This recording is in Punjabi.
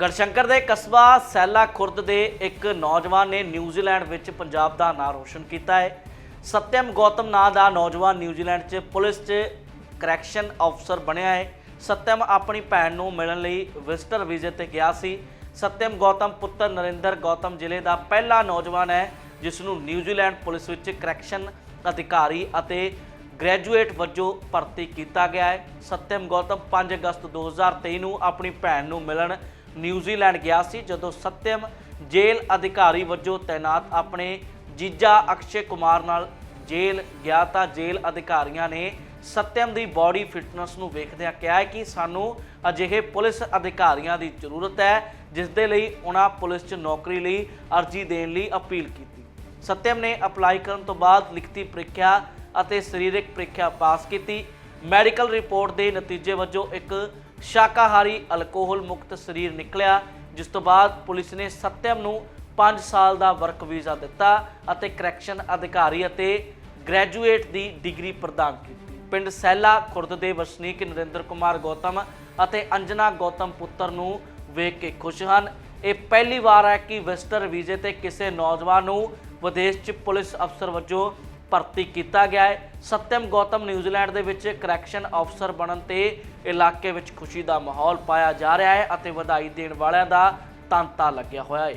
ਗੜਸ਼ੰਕਰ ਦੇ ਕਸਬਾ ਸੈਲਾ ਖੁਰਦ ਦੇ ਇੱਕ ਨੌਜਵਾਨ ਨੇ ਨਿਊਜ਼ੀਲੈਂਡ ਵਿੱਚ ਪੰਜਾਬ ਦਾ ਨਾਂ ਰੋਸ਼ਨ ਕੀਤਾ ਹੈ। ਸਤਿਅਮ ਗੌਤਮ ਨਾਂ ਦਾ ਨੌਜਵਾਨ ਨਿਊਜ਼ੀਲੈਂਡ 'ਚ ਪੁਲਿਸ 'ਚ ਕਰੈਕਸ਼ਨ ਅਫਸਰ ਬਣਿਆ ਹੈ। ਸਤਿਅਮ ਆਪਣੀ ਭੈਣ ਨੂੰ ਮਿਲਣ ਲਈ ਵਿਜ਼ਟਰ ਵੀਜ਼ੇ ਤੇ ਗਿਆ ਸੀ। ਸਤਿਅਮ ਗੌਤਮ ਪੁੱਤਰ ਨਰਿੰਦਰ ਗੌਤਮ ਜ਼ਿਲ੍ਹੇ ਦਾ ਪਹਿਲਾ ਨੌਜਵਾਨ ਹੈ, ਜਿਸ ਨੂੰ ਨਿਊਜ਼ੀਲੈਂਡ ਪੁਲਿਸ ਵਿੱਚ ਕਰੈਕਸ਼ਨ ਅਧਿਕਾਰੀ ਅਤੇ ਗ੍ਰੈਜੂਏਟ ਵਜੋਂ ਭਰਤੀ ਕੀਤਾ ਗਿਆ ਹੈ। ਸਤਿਅਮ ਗੌਤਮ 5 ਅਗਸਤ 2023 ਨੂੰ ਆਪਣੀ ਭੈਣ ਨੂੰ ਮਿਲਣ ਨਿਊਜ਼ੀਲੈਂਡ ਗਿਆ ਸੀ ਜਦੋਂ ਸਤਿਅਮ ਜੇਲ੍ਹ ਅਧਿਕਾਰੀ ਵਜੋਂ ਤਾਇਨਾਤ ਆਪਣੇ ਜੀਜਾ ਅਕਸ਼ੇ ਕੁਮਾਰ ਨਾਲ ਜੇਲ੍ਹ ਗਿਆ ਤਾਂ ਜੇਲ੍ਹ ਅਧਿਕਾਰੀਆਂ ਨੇ ਸਤਿਅਮ ਦੀ ਬਾਡੀ ਫਿਟਨੈਸ ਨੂੰ ਵੇਖਦਿਆਂ ਕਿਹਾ ਹੈ ਕਿ ਸਾਨੂੰ ਅਜਿਹੇ ਪੁਲਿਸ ਅਧਿਕਾਰੀਆਂ ਦੀ ਜ਼ਰੂਰਤ ਹੈ, ਜਿਸ ਦੇ ਲਈ ਉਹਨਾਂ ਪੁਲਿਸ 'ਚ ਨੌਕਰੀ ਲਈ ਅਰਜ਼ੀ ਦੇਣ ਲਈ ਅਪੀਲ ਕੀਤੀ। ਸਤਿਅਮ ਨੇ ਅਪਲਾਈ ਕਰਨ ਤੋਂ ਬਾਅਦ ਲਿਖਤੀ ਪ੍ਰੀਖਿਆ ਅਤੇ ਸਰੀਰਕ ਪ੍ਰੀਖਿਆ ਪਾਸ ਕੀਤੀ। ਮੈਡੀਕਲ ਰਿਪੋਰਟ ਦੇ ਨਤੀਜੇ ਵਜੋਂ ਇੱਕ ਸ਼ਾਕਾਹਾਰੀ ਅਲਕੋਹਲ ਮੁਕਤ ਸਰੀਰ ਨਿਕਲਿਆ, ਜਿਸ ਤੋਂ ਬਾਅਦ ਪੁਲਿਸ ਨੇ ਸਤਿਅਮ ਨੂੰ 5 ਸਾਲ ਦਾ ਵਰਕ ਵੀਜ਼ਾ ਦਿੱਤਾ ਅਤੇ ਕਰੈਕਸ਼ਨ ਅਧਿਕਾਰੀ ਅਤੇ ਗ੍ਰੈਜੂਏਟ ਦੀ ਡਿਗਰੀ ਪ੍ਰਦਾਨ ਕੀਤੀ। ਪਿੰਡ ਸੈਲਾ, ਖੁਰਦ ਦੇ ਵਸਨੀਕ ਨਰਿੰਦਰ ਕੁਮਾਰ ਗੌਤਮ ਅਤੇ ਅੰਜਨਾ ਗੌਤਮ ਪੁੱਤਰ ਨੂੰ ਵੇਖ ਕੇ ਖੁਸ਼ ਹਨ। ਇਹ ਪਹਿਲੀ ਵਾਰ ਹੈ ਕਿ ਵਿਜ਼ਟਰ ਵੀਜ਼ੇ ਤੇ ਕਿਸੇ ਨੌਜਵਾਨ ਨੂੰ ਵਿਦੇਸ਼ 'ਚ ਪੁਲਿਸ ਅਫਸਰ ਵਜੋਂ ਭਰਤੀ ਕੀਤਾ ਗਿਆ ਹੈ। ਸਤਿਅਮ ਗੌਤਮ ਨਿਊਜ਼ੀਲੈਂਡ ਦੇ ਵਿੱਚ ਕਰੈਕਸ਼ਨ ਅਫਸਰ ਬਣਨ ਤੇ ਇਲਾਕੇ ਵਿੱਚ ਖੁਸ਼ੀ ਦਾ ਮਾਹੌਲ ਪਾਇਆ ਜਾ ਰਿਹਾ ਹੈ ਅਤੇ ਵਧਾਈ ਦੇਣ ਵਾਲਿਆਂ ਦਾ ਤਾਂਤਾ ਲੱਗਿਆ ਹੋਇਆ ਹੈ।